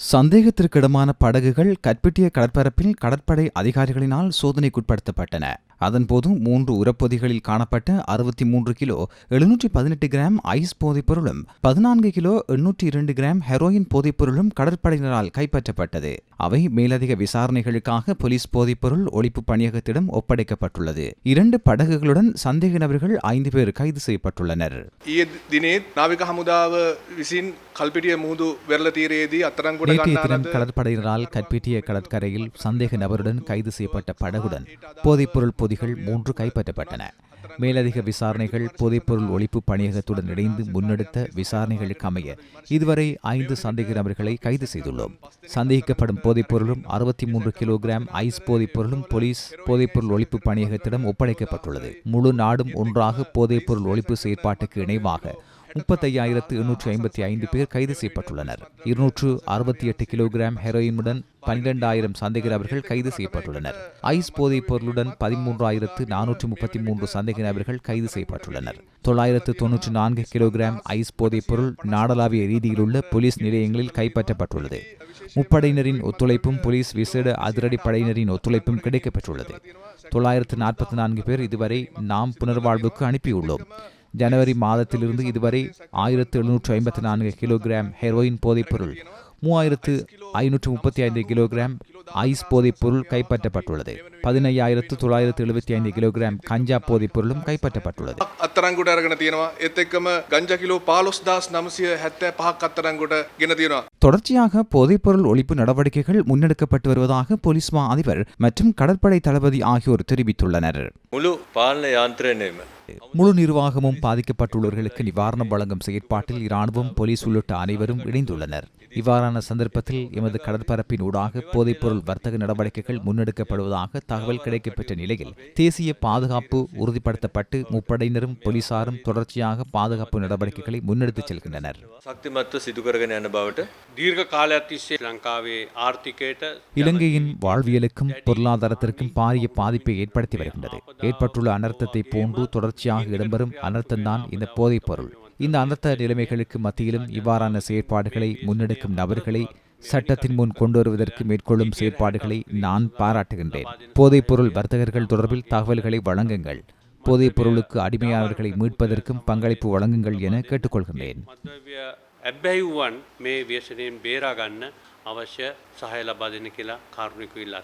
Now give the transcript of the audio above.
சந்தேகத்திற்கிடமான படகுகள் கற்பிட்டிய கடற்பரப்பில் கடற்படை அதிகாரிகளினால் சோதனைக்குட்படுத்தப்பட்டன. அதன்போது மூன்று உரப்பொதிகளில் காணப்பட்ட அறுபத்தி மூன்று கிலோ எழுநூற்றி பதினெட்டு கிராம் ஐஸ் போதைப்பொருளும் பதினான்கு கிலோ எண்ணூற்றி இரண்டு கிராம் ஹெரோயின் போதைப்பொருளும் கடற்படையினரால் கைப்பற்றப்பட்டது. அவை மேலதிக விசாரணைகளுக்காக போலீஸ் போதைப்பொருள் ஒழிப்பு பணியகத்திடம் ஒப்படைக்கப்பட்டுள்ளது. இரண்டு படகுகளுடன் சந்தேக நபர்கள் ஐந்து பேர் கைது செய்யப்பட்டுள்ளனர். கடற்படையினரால் கற்பிட்டிய கடற்கரையில் சந்தேக நபருடன் கைது செய்யப்பட்ட படகுடன் போதைப்பொருள் பகுதிகள் மூன்று கைப்பற்றப்பட்டன. மேலதிக விசாரணைகள் போதைப்பொருள் ஒழிப்பு பணியகத்துடன் இணைந்து முன்னெடுத்த விசாரணைகளுக்கு அமைய இதுவரை ஐந்து சந்தேக நபர்களை கைது செய்துள்ளோம். சந்தேகிக்கப்படும் போதைப்பொருளும் அறுபத்தி மூன்று கிலோகிராம் ஐஸ் போதைப்பொருளும் போலீஸ் போதைப்பொருள் ஒழிப்பு பணியகத்திடம் ஒப்படைக்கப்பட்டுள்ளது. முழு நாடும் ஒன்றாக போதைப்பொருள் ஒழிப்பு செயற்பாட்டுக்கு இணைவாக முப்பத்தையாயிரத்து எண்ணூற்று ஐம்பத்தி ஐந்து பேர் கைது செய்யப்பட்டுள்ளனர். இருநூற்று அறுபத்தி எட்டு கிலோகிராம் ஹெரோயினுடன் பன்னிரெண்டாயிரம் சந்தேக நபர்கள் கைது செய்யப்பட்டுள்ளனர். ஐஸ் போதைப் பொருளுடன் பதிமூன்றாயிரத்து நானூற்று முப்பத்தி மூன்று சந்தேக நபர்கள் கைது செய்யப்பட்டுள்ளனர். தொள்ளாயிரத்து தொன்னூற்றி நான்கு கிலோகிராம் ஐஸ் போதைப் பொருள் நாடளாவிய ரீதியிலுள்ள போலீஸ் நிலையங்களில் கைப்பற்றப்பட்டுள்ளது. முப்படையினரின் ஒத்துழைப்பும் போலீஸ் விசேட அதிரடிப்படையினரின் ஒத்துழைப்பும் கிடைக்கப்பெற்றுள்ளது. தொள்ளாயிரத்து நாற்பத்தி நான்கு பேர் இதுவரை நாம் புனர்வாழ்வுக்கு அனுப்பியுள்ளோம். ஜனவரி மாதத்திலிருந்து இதுவரை ஆயிரத்து எழுநூற்று ஐம்பத்தி நான்கு கிலோகிராம் ஹெரோயின் போதைப்பொருள் மூவாயிரத்து ஐநூற்று முப்பத்தி ஐந்து கிலோகிராம் ஐஸ் போதைப் கைப்பற்றப்பட்டுள்ளது. பதினையாயிரத்து தொள்ளாயிரத்து எழுபத்தி ஐந்து கிலோகிராம் கஞ்சா போதைப் கைப்பற்றப்பட்டுள்ளது. அத்தரங்குட அரகன கஞ்சா கிலோ பாலோஸ் தாஸ் நமசிய ஹெத்த பாக் அத்தரங்குட கின தொடர்ச்சியாக போதைப்பொருள் ஒழிப்பு நடவடிக்கைகள் முன்னெடுக்கப்பட்டு வருவதாக போலீஸ் மா அதிபர் மற்றும் கடற்படை தளபதி ஆகியோர் தெரிவித்துள்ளனர். முழு நிர்வாகமும் பாதிக்கப்பட்டுள்ளவர்களுக்கு நிவாரணம் வழங்கும் செயற்பாட்டில் இராணுவம் போலீஸ் உள்ளிட்ட அனைவரும் இணைந்துள்ளனர். இவ்வாறான சந்தர்ப்பத்தில் எமது கடற்பரப்பின் ஊடாக போதைப்பொருள் வர்த்தக நடவடிக்கைகள் முன்னெடுக்கப்படுவதாக தகவல் கிடைக்கப்பெற்ற நிலையில் தேசிய பாதுகாப்பு உறுதிப்படுத்தப்பட்டு முப்படையினரும் போலீசாரும் தொடர்ச்சியாக பாதுகாப்பு நடவடிக்கைகளை முன்னெடுத்துச் செல்கின்றனர். இலங்கையின் வாழ்வியலுக்கும் பொருளாதாரத்திற்கும் பாரிய பாதிப்பை ஏற்படுத்தி வருகின்றது. ஏற்பட்டுள்ள அனர்த்தத்தை போன்று தொடர்ச்சியாக இடம்பெறும் அனர்த்தம்தான் இந்த போதைப் பொருள். இந்த அனர்த்த நிலைமைகளுக்கு மத்தியிலும் இவ்வாறான செயற்பாடுகளை முன்னெடுக்கும் நபர்களை சட்டத்தின் முன் கொண்டு வருவதற்கு மேற்கொள்ளும் செயற்பாடுகளை நான் பாராட்டுகின்றேன் போதைப் பொருள் வர்த்தகர்கள் தொடர்பில் தகவல்களை வழங்குங்கள் போதைப் பொருளுக்கு அடிமையானவர்களை மீட்பதற்கும் பங்களிப்பு வழங்குங்கள் என கேட்டுக்கொள்கின்றேன் මත්ද්‍රව්‍ය ඇබ්බැහි වුවන් මේ ව්‍යසනයෙන් බේරාගන්න අවශ්‍ය සහය ලබා දෙන කියලා කාරුණිකව ඉල්ලා